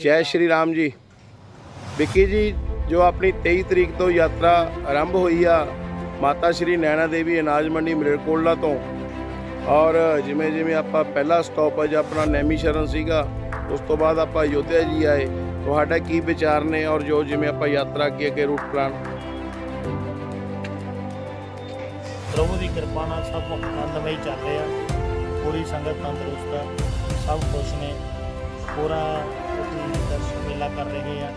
ਜੈ ਸ਼੍ਰੀ ਰਾਮ। ਜੀ ਵਿੱਕੀ ਜੀ, ਜੋ ਆਪਣੀ 23 ਤਰੀਕ ਤੋਂ ਯਾਤਰਾ ਆਰੰਭ ਹੋਈ ਆ, ਮਾਤਾ ਸ਼੍ਰੀ ਨੈਣਾ ਦੇਵੀ ਅਨਾਜ ਮੰਡੀ ਮਰੇਲਕੋਟਲਾ ਤੋਂ ਔਰ ਜਿਵੇਂ ਜਿਵੇਂ ਆਪਾਂ ਪਹਿਲਾ ਸਟਾਪੇਜ ਆਪਣਾ ਨੈਮੀ ਸ਼ਰਨ ਸੀਗਾ, ਉਸ ਤੋਂ ਬਾਅਦ ਆਪਾਂ ਅਯੋਧਿਆ ਜੀ ਆਏ ਤੁਹਾਡਾ ਕੀ ਵਿਚਾਰ ਨੇ ਔਰ ਜੋ ਜਿਵੇਂ ਆਪਾਂ ਯਾਤਰਾ ਅੱਗੇ ਅੱਗੇ ਰੂਟ ਪਲਾਨ? ਪ੍ਰਭੂ ਦੀ ਕਿਰਪਾ ਨਾਲ ਸਭ ਆਨੰਦਮਈ ਚੱਲ ਰਿਹਾ ਪੂਰੀ ਸੰਗਤ ਤੰਦਰੁਸਤ ਹੈ ਸਭ ਖੁਸ਼ ਨੇ। ਪੂਰਾ ਦਰਸ਼ਨ ਮੇਲਾ ਕਰ ਰਹੇ ਆ।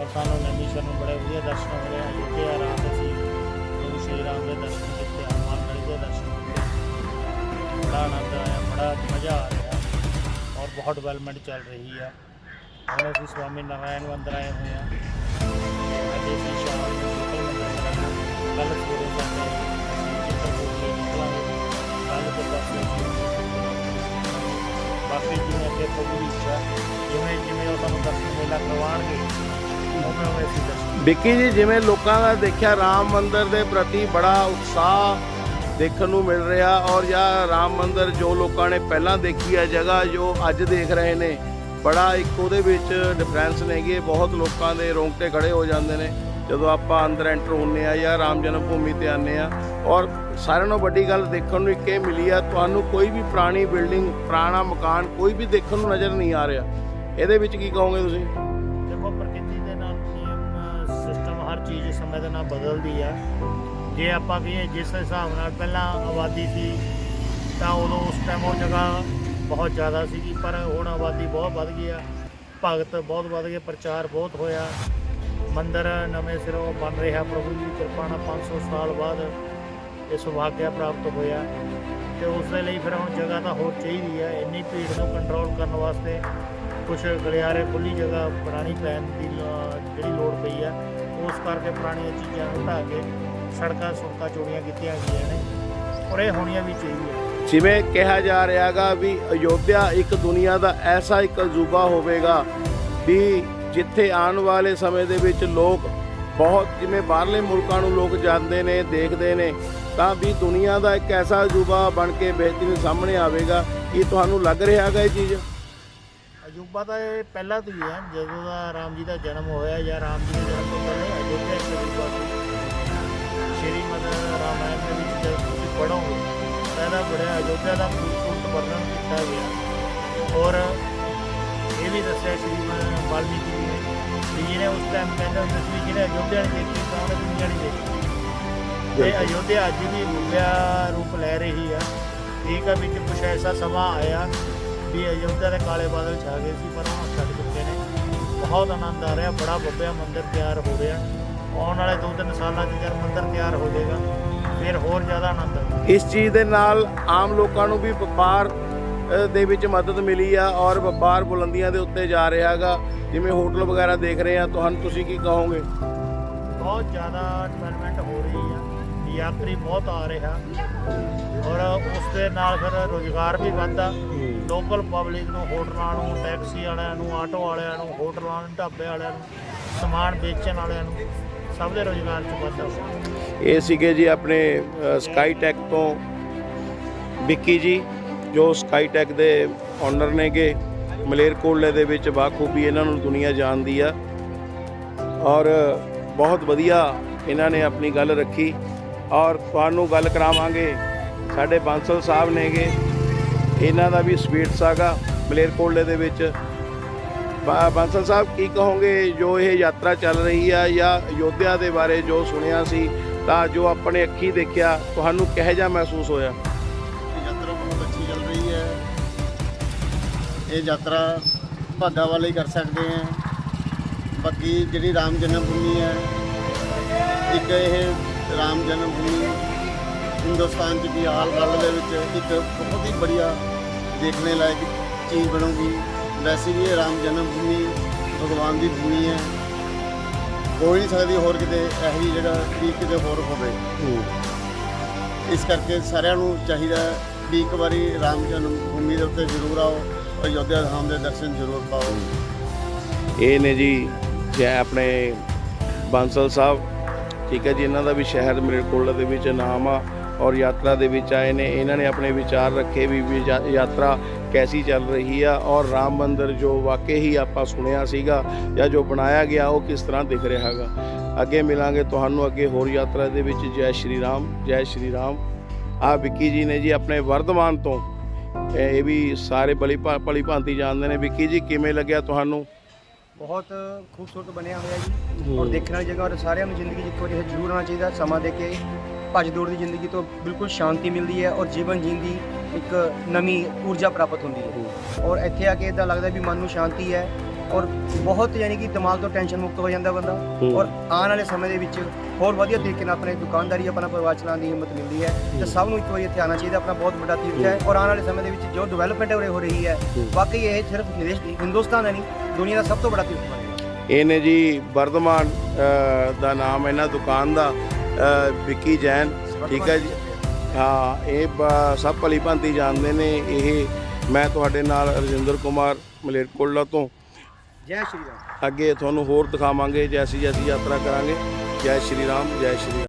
ਔਰ ਸਾਨੂੰ ਨਮੀਸ਼ਰ ਨੂੰ ਬੜੇ ਵਧੀਆ ਦਰਸ਼ਨ ਹੋ ਰਹੇ ਆ। ਜਿੱਥੇ ਆਰਾਮ ਅਸੀਂ ਗੁਰੂ ਸ਼੍ਰੀ ਰਾਮ ਦੇ ਦਰਸ਼ਨ ਕੀਤੇ, ਹਨੂਮਾਨ ਗੜੀ ਦੇ ਦਰਸ਼ਨ ਕੀਤੇ। ਬੜਾ ਆਨੰਦ ਆਇਆ, ਬੜਾ ਮਜ਼ਾ ਆ ਰਿਹਾ। ਔਰ ਬਹੁਤ ਡਿਵੈਲਪਮੈਂਟ ਚੱਲ ਰਹੀ ਆ। ਹੁਣ ਅਸੀਂ ਸਵਾਮੀ ਨਾਰਾਇਣ ਨੂੰ ਅੰਦਰ ਆਏ ਹੋਏ ਆ ਅੱਜ ਅਸੀਂ ਸ਼ਾਮ ਨੂੰ ਸ਼ੁਕਰ ਮੰਦਰ ਕੱਲ ਸਵੇਰੇ ਜਾਂਦੇ ਚਿੱਤਰਕੂਟ ਨਿਕਲਾਂਗੇ ਕੱਲ ਤੋਂ ਦਰਸ਼ਨ ਬਾਕੀ ਜਿਵੇਂ ਅੱਗੇ ਪ੍ਰਭੂ ਦੀ ਇੱਛਾ, ਜਿਵੇਂ ਜਿਵੇਂ ਉਹ ਸਾਨੂੰ ਦਰਸ਼ਨ ਮੇਲਾ ਕਰਵਾਉਣਗੇ, ਉਵੇਂ ਉਵੇਂ ਅਸੀਂ ਦਰਸ਼ਨ ਵਿੱਕੀ ਜੀ, ਜਿਵੇਂ ਲੋਕਾਂ ਦਾ ਦੇਖਿਆ, ਰਾਮ ਮੰਦਿਰ ਦੇ ਪ੍ਰਤੀ ਬੜਾ ਉਤਸ਼ਾਹ ਦੇਖਣ ਨੂੰ ਮਿਲ ਰਿਹਾ ਔਰ ਜਾਂ ਰਾਮ ਮੰਦਿਰ ਜੋ ਲੋਕਾਂ ਨੇ ਪਹਿਲਾਂ ਦੇਖੀ ਹੈ ਜਗ੍ਹਾ ਜੋ ਅੱਜ ਦੇਖ ਰਹੇ ਨੇ ਬੜਾ ਇੱਕ ਉਹਦੇ ਵਿੱਚ ਡਿਫਰੈਂਸ ਨੇਗੇ ਬਹੁਤ ਲੋਕਾਂ ਦੇ ਰੋਂਗਟੇ ਖੜੇ ਹੋ ਜਾਂਦੇ ਨੇ। ਜਦੋਂ ਆਪਾਂ ਅੰਦਰ ਐਂਟਰ ਹੁੰਨੇ ਆ ਜਾਂ ਰਾਮ ਜਨਮ ਭੂਮੀ ਤੇ ਆਨੇ ਆ ਔਰ ਸਾਰਿਆਂ ਨਾਲੋਂ ਵੱਡੀ ਗੱਲ ਦੇਖਣ ਨੂੰ ਇੱਕ ਇਹ ਮਿਲੀ ਆ, ਤੁਹਾਨੂੰ ਕੋਈ ਵੀ ਪੁਰਾਣੀ ਬਿਲਡਿੰਗ ਪੁਰਾਣਾ ਮਕਾਨ ਕੋਈ ਵੀ ਦੇਖਣ ਨੂੰ ਨਜ਼ਰ ਨਹੀਂ ਆ ਰਿਹਾ। ਇਹਦੇ ਵਿੱਚ ਕੀ ਕਹੋਗੇ ਤੁਸੀਂ? ਦੇਖੋ, ਪ੍ਰਕਿਰਤੀ ਦੇ ਨਾਲ ਸਿਸਟਮ ਹਰ ਚੀਜ਼ ਸਮੇਂ ਦੇ ਨਾਲ ਬਦਲਦੀ ਆ। ਜੇ ਆਪਾਂ ਵੀ ਜਿਸ ਹਿਸਾਬ ਨਾਲ ਪਹਿਲਾਂ ਆਬਾਦੀ ਸੀ, ਤਾਂ ਉਦੋਂ ਉਸ ਟਾਈਮ ਉਹ ਜਗ੍ਹਾ ਬਹੁਤ ਜ਼ਿਆਦਾ ਸੀਗੀ, ਪਰ ਹੁਣ ਆਬਾਦੀ ਬਹੁਤ ਵੱਧ ਗਈ ਆ। ਭਗਤ ਬਹੁਤ ਵੱਧ ਗਏ, ਪ੍ਰਚਾਰ ਬਹੁਤ ਹੋਇਆ। ਮੰਦਰ ਨਵੇਂ ਸਿਰੋਂ ਬਣ ਰਿਹਾ, ਪ੍ਰਭੂ ਜੀ ਦੀ ਕਿਰਪਾ ਨਾਲ 500 ਸਾਲ ਬਾਅਦ ਇਹ ਸੁਭਾਗਿਆ ਪ੍ਰਾਪਤ ਹੋਇਆ। ਤੇ ਉਸ ਦੇ ਲਈ ਫਿਰ ਹੁਣ ਜਗ੍ਹਾ ਤਾਂ ਹੋਰ ਚਾਹੀਦੀ ਹੈ ਇੰਨੀ ਭੀੜ ਨੂੰ ਕੰਟਰੋਲ ਕਰਨ ਵਾਸਤੇ ਕੁਝ ਗਲਿਆਰੇ ਖੁੱਲੀ ਜਗ੍ਹਾ ਬਣਾਉਣੀ ਪੈਣ ਦੀ ਜਿਹੜੀ ਲੋੜ ਪਈ ਆ, ਉਸ ਕਰਕੇ ਪੁਰਾਣੀਆਂ ਚੀਜ਼ਾਂ ਨੂੰ ਢਾਹ ਕੇ ਸੜਕਾਂ ਸੁੜਕਾਂ ਚੋੜੀਆਂ ਕੀਤੀਆਂ ਗਈਆਂ ਨੇ। ਔਰ ਇਹ ਹੋਣੀਆਂ ਵੀ ਚਾਹੀਦੀਆਂ। ਜਿਵੇਂ ਕਿਹਾ ਜਾ ਰਿਹਾਗਾ ਵੀ ਅਯੋਧਿਆ ਇੱਕ ਦੁਨੀਆ ਦਾ ਐਸਾ ਇੱਕ ਅਜੂਬਾ ਹੋਵੇਗਾ ਵੀ ਜਿੱਥੇ ਆਉਣ ਵਾਲੇ ਸਮੇਂ ਦੇ ਵਿੱਚ ਲੋਕ ਬਹੁਤ, ਜਿਵੇਂ ਬਾਹਰਲੇ ਮੁਲਕਾਂ ਨੂੰ ਲੋਕ ਜਾਂਦੇ ਨੇ, ਦੇਖਦੇ ਨੇ, ਤਾਂ ਵੀ ਦੁਨੀਆ ਦਾ ਇੱਕ ਐਸਾ ਅਜੂਬਾ ਬਣ ਕੇ ਬਿਹਤਰੀਨ ਸਾਹਮਣੇ ਆਵੇਗਾ। ਕੀ ਤੁਹਾਨੂੰ ਲੱਗ ਰਿਹਾ ਹੈਗਾ ਇਹ ਚੀਜ਼? ਅਜੂਬਾ ਤਾਂ ਇਹ ਪਹਿਲਾਂ ਤੋਂ ਹੀ ਹੈ। ਜਦੋਂ ਦਾ ਰਾਮ ਜੀ ਦਾ ਜਨਮ ਹੋਇਆ ਜਾਂ ਰਾਮ ਜੀ ਦੇ ਜਨਮ ਤੋਂ ਪਹਿਲਾਂ ਅਯੋਧਿਆ ਇੱਕ ਅਜੂਬਾ ਸੀ ਸ਼੍ਰੀ ਮਦ ਰਾਮਾਇਣ ਦੇ ਵਿੱਚ ਜਦ ਤੁਸੀਂ ਪੜ੍ਹੋਗੇ ਤਾਂ ਇਹਦਾ ਬੜਾ ਅਯੋਧਿਆ ਦਾ ਖੂਬਸੂਰਤ ਵਰਣਨ ਕੀਤਾ ਗਿਆ। ਔਰ ਇਹ ਵੀ ਦੱਸਿਆ ਸ਼੍ਰੀ ਮ- ਵਾਲਮੀਕੀ ਜੀ ਨੇ ਵੀ ਜਿਹਨੇ ਉਸ ਟਾਈਮ ਕਹਿੰਦੇ ਹੁੰਦੇ ਸੀ ਵੀ ਜਿਹਨੇ ਅਯੋਧਿਆ ਨਹੀਂ ਦੇਖੀ ਤਾਂ ਉਹਨੇ ਦੁਨੀਆ ਨਹੀਂ ਦੇਖੀ। ਤੇ ਅਯੋਧਿਆ ਅੱਜ ਵੀ ਰੂਪਿਆ ਰੂਪ ਲੈ ਰਹੀ ਆ। ਠੀਕ ਆ ਵਿੱਚ ਕੁਛ ਐਸਾ ਸਮਾਂ ਆਇਆ ਵੀ ਅਯੋਧਿਆ ਦੇ ਕਾਲੇ ਬਾਦਲ ਛਾ ਗਏ ਸੀ ਪਰ ਹੁਣ ਛੱਡ ਚੁੱਕੇ ਨੇ। ਬਹੁਤ ਆਨੰਦ ਆ ਰਿਹਾ ਬੜਾ ਬੱਬਿਆ ਮੰਦਿਰ ਤਿਆਰ ਹੋ ਰਿਹਾ। ਆਉਣ ਵਾਲੇ ਦੋ ਤਿੰਨ ਸਾਲਾਂ 'ਚ ਜਦ ਮੰਦਿਰ ਤਿਆਰ ਹੋ ਜਾਏਗਾ ਫਿਰ ਹੋਰ ਜ਼ਿਆਦਾ ਆਨੰਦ ਇਸ ਚੀਜ਼ ਦੇ ਨਾਲ ਆਮ ਲੋਕਾਂ ਨੂੰ ਵੀ ਵਪਾਰ ਦੇ ਵਿੱਚ ਮਦਦ ਮਿਲੀ ਆ ਔਰ ਵਪਾਰ ਬੁਲੰਦੀਆਂ ਦੇ ਉੱਤੇ ਜਾ ਰਿਹਾ ਹੈਗਾ। ਜਿਵੇਂ ਹੋਟਲ ਵਗੈਰਾ ਦੇਖ ਰਹੇ ਆ, ਤੁਹਾਨੂੰ ਤੁਸੀਂ ਕੀ ਕਹੋਗੇ? ਬਹੁਤ ਜ਼ਿਆਦਾ ਡਿਵੈਲਪਮੈਂਟ ਹੋ ਰਹੀ ਆ। ਯਾਤਰੀ ਬਹੁਤ ਆ ਰਿਹਾ। ਔਰ ਉਸ ਦੇ ਨਾਲ ਫਿਰ ਰੋਜ਼ਗਾਰ ਵੀ ਵੱਧਦਾ। ਲੋਕਲ ਪਬਲਿਕ ਨੂੰ, ਹੋਟਲਾਂ ਨੂੰ ਟੈਕਸੀ ਵਾਲਿਆਂ ਨੂੰ, ਆਟੋ ਵਾਲਿਆਂ ਨੂੰ, ਹੋਟਲਾਂ ਨੂੰ ਢਾਬੇ ਵਾਲਿਆਂ ਨੂੰ, ਸਮਾਨ ਵੇਚਣ ਵਾਲਿਆਂ ਨੂੰ ਸਭ ਦੇ ਰੋਜ਼ਗਾਰ 'ਚ ਵਾਧਾ ਇਹ ਸੀਗੇ ਜੀ ਆਪਣੇ ਸਕਾਈ ਟੈਕ ਤੋਂ ਵਿੱਕੀ ਜੀ, ਜੋ ਸਕਾਈ ਟੈਕ ਦੇ ਓਨਰ ਨੇਗੇ। ਮਲੇਰਕੋਟਲੇ ਦੇ ਵਿੱਚ ਬਾਖੂਬੀ ਇਹਨਾਂ ਨੂੰ ਦੁਨੀਆ ਜਾਣਦੀ ਆ। ਔਰ ਬਹੁਤ ਵਧੀਆ ਇਹਨਾਂ ਨੇ ਆਪਣੀ ਗੱਲ ਰੱਖੀ। ਔਰ ਤੁਹਾਨੂੰ ਗੱਲ ਕਰਾਵਾਂਗੇ, ਸਾਡੇ ਬਾਂਸਲ ਸਾਹਿਬ ਨੇਗੇ। ਇਹਨਾਂ ਦਾ ਵੀ ਸਵੀਟਸ ਆਗਾ ਮਲੇਰਕੋਟਲੇ ਦੇ ਵਿੱਚ। ਬਾਂਸਲ ਸਾਹਿਬ, ਕੀ ਕਹੋਗੇ ਜੋ ਇਹ ਯਾਤਰਾ ਚੱਲ ਰਹੀ ਆ ਜਾਂ ਅਯੋਧਿਆ ਦੇ ਬਾਰੇ ਜੋ ਸੁਣਿਆ ਸੀ, ਤਾਂ ਜੋ ਆਪਣੇ ਅੱਖੀ ਦੇਖਿਆ, ਤੁਹਾਨੂੰ ਕਿਹੋ ਜਿਹਾ ਮਹਿਸੂਸ ਹੋਇਆ? ਯਾਤਰਾ ਬਹੁਤ ਅੱਛੀ ਚੱਲ ਰਹੀ ਹੈ। ਇਹ ਯਾਤਰਾ ਭਾਗਾ ਵਾਲੇ ਹੀ ਕਰ ਸਕਦੇ ਹੈ। ਬਾਕੀ ਜਿਹੜੀ ਰਾਮ ਜਨਮ ਭੂਮੀ ਹੈ, ਇੱਕ ਇਹ ਰਾਮ ਜਨਮ ਭੂਮੀ ਹਿੰਦੁਸਤਾਨ 'ਚ ਵੀ ਹਾਲ ਗੱਲ ਦੇ ਵਿੱਚ ਇੱਕ ਬਹੁਤ ਹੀ ਬੜੀਆ ਦੇਖਣੇ ਲਾਇਕ ਚੀਜ਼ ਬਣੂਗੀ। ਵੈਸੇ ਵੀ ਇਹ ਰਾਮ ਜਨਮ ਭੂਮੀ ਭਗਵਾਨ ਦੀ ਭੂਮੀ ਹੈ। ਹੋ ਹੀ ਨਹੀਂ ਸਕਦੀ ਹੋਰ ਕਿਤੇ ਇਹੋ ਜਿਹੀ ਜਗ੍ਹਾ ਵੀ ਕਿਤੇ ਹੋਰ ਹੋਵੇ। ਇਸ ਕਰਕੇ ਸਾਰਿਆਂ ਨੂੰ ਚਾਹੀਦਾ ਵੀ ਇੱਕ ਵਾਰੀ ਰਾਮ ਜਨਮ ਭੂਮੀ ਦੇ ਉੱਤੇ ਜ਼ਰੂਰ ਆਓ ਅਯੋਧਿਆ ਧਾਮ ਦੇ ਦਰਸ਼ਨ ਜ਼ਰੂਰ ਪਾਓ। ਇਹ ਨੇ ਜੀ ਜੈ ਆਪਣੇ ਬਾਂਸਲ ਸਾਹਿਬ। ਠੀਕ ਹੈ ਜੀ ਇਹਨਾਂ ਦਾ ਵੀ ਸ਼ਹਿਰ ਮਰੇਕੋਲਾ ਦੇ ਵਿੱਚ ਨਾਮ ਆ। ਔਰ ਯਾਤਰਾ ਦੇ ਵਿੱਚ ਆਏ ਨੇ ਇਹਨਾਂ ਨੇ ਆਪਣੇ ਵਿਚਾਰ ਰੱਖੇ ਵੀ ਯਾਤਰਾ ਕੈਸੀ ਚੱਲ ਰਹੀ ਆ ਔਰ ਰਾਮ ਮੰਦਿਰ ਜੋ ਵਾਕਈ ਹੀ ਆਪਾਂ ਸੁਣਿਆ ਸੀਗਾ ਜਾਂ ਜੋ ਬਣਾਇਆ ਗਿਆ ਉਹ ਕਿਸ ਤਰ੍ਹਾਂ ਦਿਖ ਰਿਹਾ ਹੈਗਾ। ਅੱਗੇ ਮਿਲਾਂਗੇ ਤੁਹਾਨੂੰ ਅੱਗੇ ਹੋਰ ਯਾਤਰਾ ਦੇ ਵਿੱਚ। ਜੈ ਸ਼੍ਰੀ ਰਾਮ ਜੈ ਸ਼੍ਰੀ ਰਾਮ। ਆ ਵਿੱਕੀ ਜੀ ਨੇ ਜੀ ਆਪਣੇ ਵਰਧਮਾਨ ਤੋਂ ਇਹ ਵੀ ਸਾਰੇ ਬਲੀ ਭਲੀ ਭਾਂਤੀ ਜਾਣਦੇ ਨੇ। ਵਿੱਕੀ ਜੀ ਕਿਵੇਂ ਲੱਗਿਆ ਤੁਹਾਨੂੰ? ਬਹੁਤ ਖੂਬਸੂਰਤ ਬਣਿਆ ਹੋਇਆ ਜੀ। ਔਰ ਦੇਖਣ ਵਾਲੀ ਜਗ੍ਹਾ ਔਰ ਸਾਰਿਆਂ ਨੂੰ ਜ਼ਿੰਦਗੀ 'ਚ ਇੱਕ ਵਾਰੀ ਜ਼ਰੂਰ ਆਉਣਾ ਚਾਹੀਦਾ। ਸਮਾਂ ਦੇ ਕੇ ਭੱਜ ਦੌੜ ਦੀ ਜ਼ਿੰਦਗੀ ਤੋਂ ਬਿਲਕੁਲ ਸ਼ਾਂਤੀ ਮਿਲਦੀ ਹੈ ਔਰ ਜੀਵਨ ਜੀਣ ਦੀ ਇੱਕ ਨਵੀਂ ਊਰਜਾ ਪ੍ਰਾਪਤ ਹੁੰਦੀ ਹੈ। ਔਰ ਇੱਥੇ ਆ ਕੇ ਇਦਾਂ ਲੱਗਦਾ ਵੀ ਮਨ ਨੂੰ ਸ਼ਾਂਤੀ ਹੈ ਔਰ ਬਹੁਤ ਯਾਨੀ ਕਿ ਦਿਮਾਗ ਤੋਂ ਟੈਨਸ਼ਨ ਮੁਕਤ ਹੋ ਜਾਂਦਾ ਬੰਦਾ। ਔਰ ਆਉਣ ਵਾਲੇ ਸਮੇਂ ਦੇ ਵਿੱਚ ਹੋਰ ਵਧੀਆ ਤਰੀਕੇ ਨਾਲ ਆਪਣੇ ਦੁਕਾਨਦਾਰੀ ਆਪਣਾ ਪਰਿਵਾਰ ਚਲਾਉਣ ਦੀ ਹਿੰਮਤ ਮਿਲਦੀ ਹੈ। ਤੇ ਸਭ ਨੂੰ ਇੱਕ ਵਾਰੀ ਇੱਥੇ ਆਉਣਾ ਚਾਹੀਦਾ ਆਪਣਾ ਬਹੁਤ ਵੱਡਾ ਤੀਰਥ ਹੈ। ਔਰ ਆਉਣ ਵਾਲੇ ਸਮੇਂ ਦੇ ਵਿੱਚ ਜੋ ਡਿਵੈਲਪਮੈਂਟ ਹੋ ਰਹੀ ਹੈ। ਵਾਕਈ ਇਹ ਸਿਰਫ ਦੇਸ਼ ਦੀ ਹਿੰਦੁਸਤਾਨ ਹੈ ਨਹੀਂ ਦੁਨੀਆ ਦਾ ਸਭ ਤੋਂ ਵੱਡਾ ਤੀਰਥ ਬਣੇਗਾ ਇਹ ਨੇ ਜੀ ਵਰਧਮਾਨ ਦਾ ਨਾਮ ਇਹਨਾਂ ਦੁਕਾਨ ਦਾ। ਵਿੱਕੀ ਜੈਨ ਠੀਕ ਹੈ ਜੀ। ਹਾਂ ਇਹ ਬ- ਸਭ ਭਲੀ ਭਾਂਤੀ ਜਾਣਦੇ ਨੇ। ਇਹ ਮੈਂ ਤੁਹਾਡੇ ਨਾਲ ਰਜਿੰਦਰ ਕੁਮਾਰ ਮਲੇਰਕੋਟਲਾ ਤੋਂ। ਜੈ ਸ਼੍ਰੀ ਰਾਮ। ਅੱਗੇ ਤੁਹਾਨੂੰ ਹੋਰ ਦਿਖਾਵਾਂਗੇ ਜੈਸੀ ਜੈਸੀ ਯਾਤਰਾ ਕਰਾਂਗੇ। ਜੈ ਸ਼੍ਰੀ ਰਾਮ ਜੈ ਸ਼੍ਰੀ ਰਾਮ।